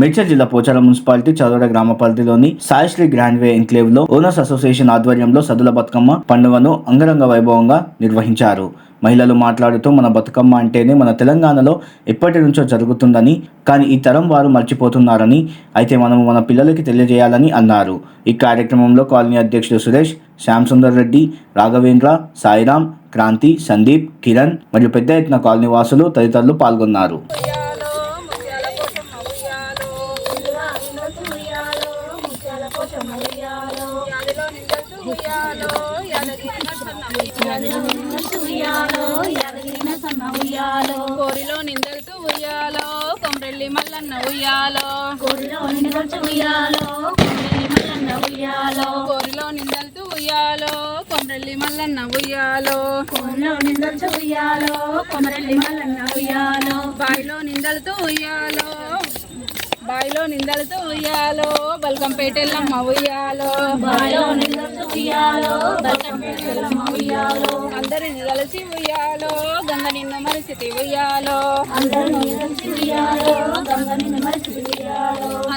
మేడ్చల్ జిల్లా పోచారం మున్సిపాలిటీ చదవడ గ్రామ పరిధిలోని సాయిశ్రీ గ్రాండ్వే ఎన్క్లేవ్లో ఓనర్స్ అసోసియేషన్ ఆధ్వర్యంలో సదుల బతుకమ్మ పండుగను అంగరంగ వైభవంగా నిర్వహించారు. మహిళలు మాట్లాడుతూ మన బతుకమ్మ అంటేనే మన తెలంగాణలో ఎప్పటి నుంచో జరుగుతుందని కానీ ఈ తరం వారు మర్చిపోతున్నారని అయితే మనము మన పిల్లలకి తెలియజేయాలని అన్నారు. ఈ కార్యక్రమంలో కాలనీ అధ్యక్షుడు సురేష్ శ్యామ్ సుందర్ రెడ్డి రాఘవేంద్ర సాయిరాం క్రాంతి సందీప్ కిరణ్ మరియు పెద్ద ఎత్తున కాలనీ వాసులు తదితరులు పాల్గొన్నారు. యాదిలో నిండొచ్చు ఉయ్యాలో యాదగిరి నరసన్న ఉయ్యాలో కోరిలో నిందలతో ఉయ్యాలో కొమ్రెల్లి మల్లన్న ఉయ్యాలో. కోరిలో నిందలతో ఉయ్యాలో కొమ్రెల్లి మల్లన్న ఉయ్యాలో. బాయిలో నిందలతో ఉయ్యాలో బాయిలో నిందలతో ఉయ్యాలో బల్కంపేటెల్లమ్మ ఉయ్యాలో. అందరిని కలిసి ఉయ్యాలో గంగ నిన్ను మరిచితి ఉయ్యాలో. అందరిని తలచి ఉయ్యాలో గంగ నిన్ను మరిచితి ఉయ్యాలో.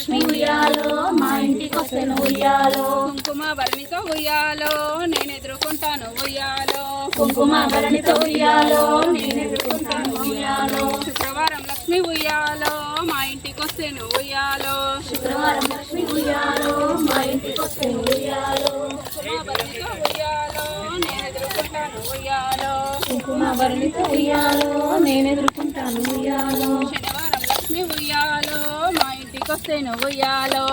లక్ష్మి ఉయ్యాలో మా ఇంటికి వస్తేను ఉయ్యాలో. కుంకుమ భరణితో ఉయ్యాలో నేను ఎదుర్కొంటాను ఉయ్యాలో. కుంకుమ భరణితో ఉయ్యాలో నేను ఎదుర్కొంటాను ఉయ్యాలో. శుక్రవారం లక్ష్మి ఉయ్యాలో మా ఇంటికి వస్తేను ఉయ్యాలో. శుక్రవారం లక్ష్మి ఉయ్యాలో మా ఇంటికి వస్తేను ఉయ్యాలో. కుంకుమ భరణితో ఉయ్యాలో నేను ఎదుర్కొంటాను ఉయ్యాలో. కుంకుమ భరణితో ఉయ్యాలో నేను ఎదుర్కొంటాను ఉయ్యాలో. శనివారం లక్ష్మి ఉయ్యాలో మా ఇంటికి వస్తేను ఉయ్యాలో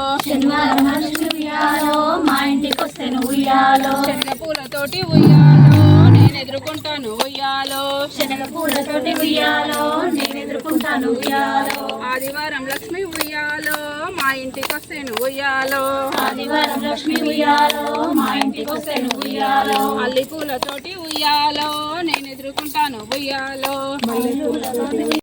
ఉయ్యాలో మా ఇంటికి వస్తేను ఉయ్యాలో శనగ పూలతోటి ఉయ్యాలో నేను ఎదుర్కొంటాను ఉయ్యాలో శనగ పూలతోటి ఉయ్యాలో నేను ఎదుర్కొంటాను ఉయ్యాలో ఆదివారం లక్ష్మి ఉయ్యాలో మా ఇంటికి వస్తేను ఉయ్యాలో ఆదివారం లక్ష్మి ఉయ్యాలో మా ఇంటికి వస్తేను ఉయ్యాలో అల్లి పూలతోటి ఉయ్యాలో నేను ఎదుర్కొంటాను ఉయ్యాలో ఏమేమి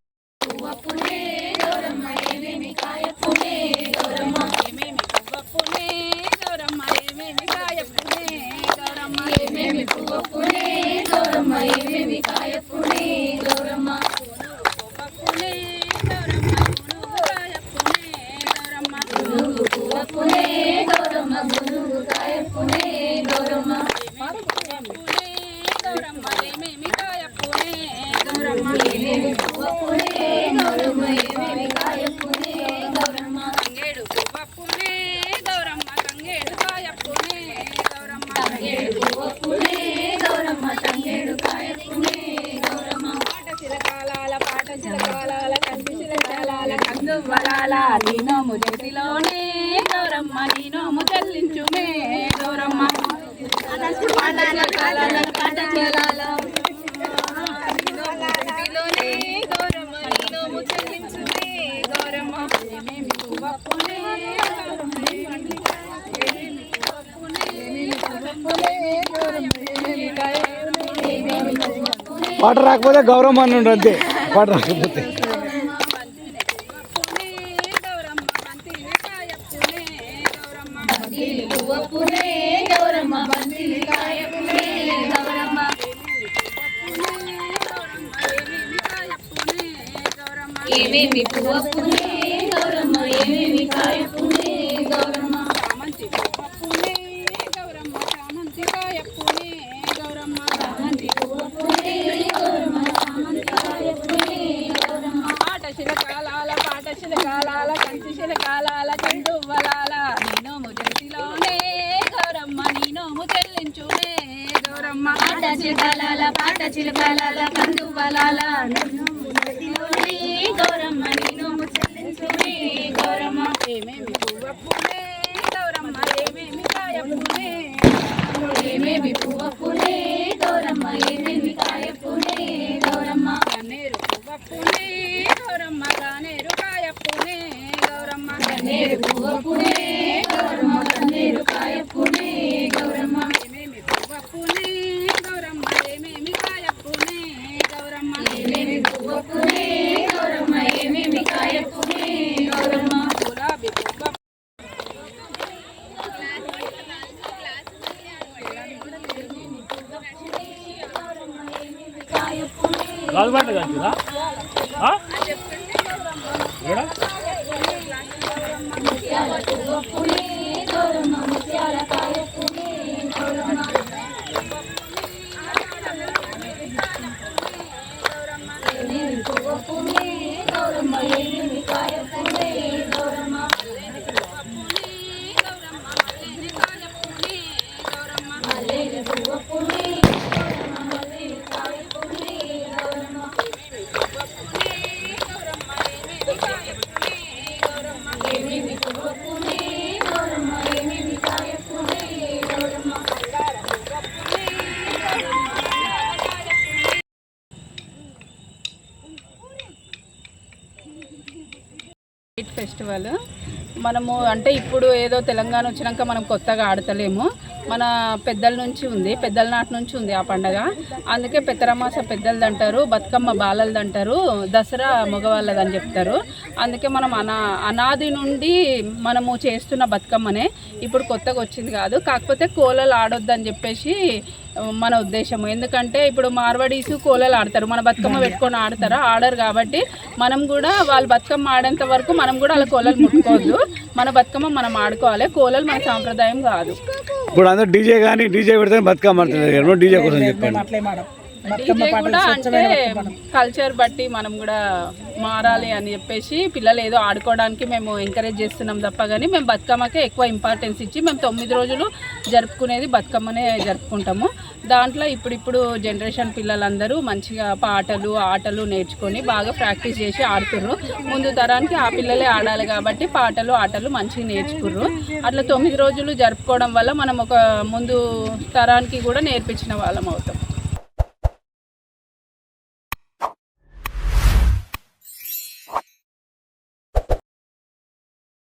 గౌరమ్మ ఏమేమి పువ్వప్పునే గౌరమ్మ ఏమేమి గౌరమ్మ. రాకపోతే గౌరవం అని ఉండు అంతే పాట రాకపోతే ఏమేమి పువ్వు ఏమేమి కాయపు చిలకలాల పాట చిలకలాల కందువలాల గౌరమ్మని గౌరమ్మ నేను చెల్లించునే గౌరమ్మ ఏమేమి పువ్వప్పునే గౌరమ్మ ఏమేమి కాయప్పునే ఏమేమి పువ్వప్పునే గౌరమ్మ ఏమేమి కాయప్పునే గౌరమ్మ కన్నేరు పువ్వప్పునే గౌరమ్మ కానేరు కాయప్పునే గౌరమ్మ నేరు పువ్వప్పునే రాజమండ్రి కంచిరా? Night festival. మనము అంటే ఇప్పుడు ఏదో తెలంగాణ వచ్చినాక మనం కొత్తగా ఆడతలేము. మన పెద్దల నుంచి ఉంది పెద్దల నాటి నుంచి ఉంది ఆ పండగ. అందుకే పెత్తరమాస పెద్దలది అంటారు బతుకమ్మ బాలలది అంటారు దసరా మగవాళ్ళది అని చెప్తారు. అందుకే మనం అనా అనాది నుండి మనము చేస్తున్న బతుకమ్మనే ఇప్పుడు కొత్తగా వచ్చింది కాదు. కాకపోతే కోలలు ఆడొద్దని చెప్పేసి మన ఉద్దేశం ఎందుకంటే ఇప్పుడు మార్వాడీస్ కోలలు ఆడతారు. మన బతుకమ్మ పెట్టుకొని ఆడతారా? ఆడరు కాబట్టి మనం కూడా వాళ్ళు బతుకమ్మ ఆడేంత వరకు మనం కూడా వాళ్ళ కోలలు ముట్టుకోవద్దు. మన బతుకమ్మ మనం ఆడుకోవాలి. కోలలు మన సాంప్రదాయం కాదు. ఇప్పుడు అందరూ డీజే కానీ డీజే పెడితే బతుకమ్మ డీజే కోసం చెప్పండి. డీజే కూడా అంటే కల్చర్ బట్టి మనం కూడా మారాలి అని చెప్పేసి పిల్లలు ఏదో ఆడుకోవడానికి మేము ఎంకరేజ్ చేస్తున్నాం తప్ప కానీ మేము బతుకమ్మకే ఎక్కువ ఇంపార్టెన్స్ ఇచ్చి మేము తొమ్మిది రోజులు జరుపుకునేది బతుకమ్మనే జరుపుకుంటాము. దాంట్లో ఇప్పుడిప్పుడు జనరేషన్ పిల్లలందరూ మంచిగా పాటలు ఆటలు నేర్చుకొని బాగా ప్రాక్టీస్ చేసి ఆడుతుర్రు. ముందు తరానికి ఆ పిల్లలే ఆడాలి కాబట్టి పాటలు ఆటలు మంచిగా నేర్చుకుర్రు. అట్లా తొమ్మిది రోజులు జరుపుకోవడం వల్ల మనం ఒక ముందు తరానికి కూడా నేర్పించిన వాళ్ళం అవుతాం.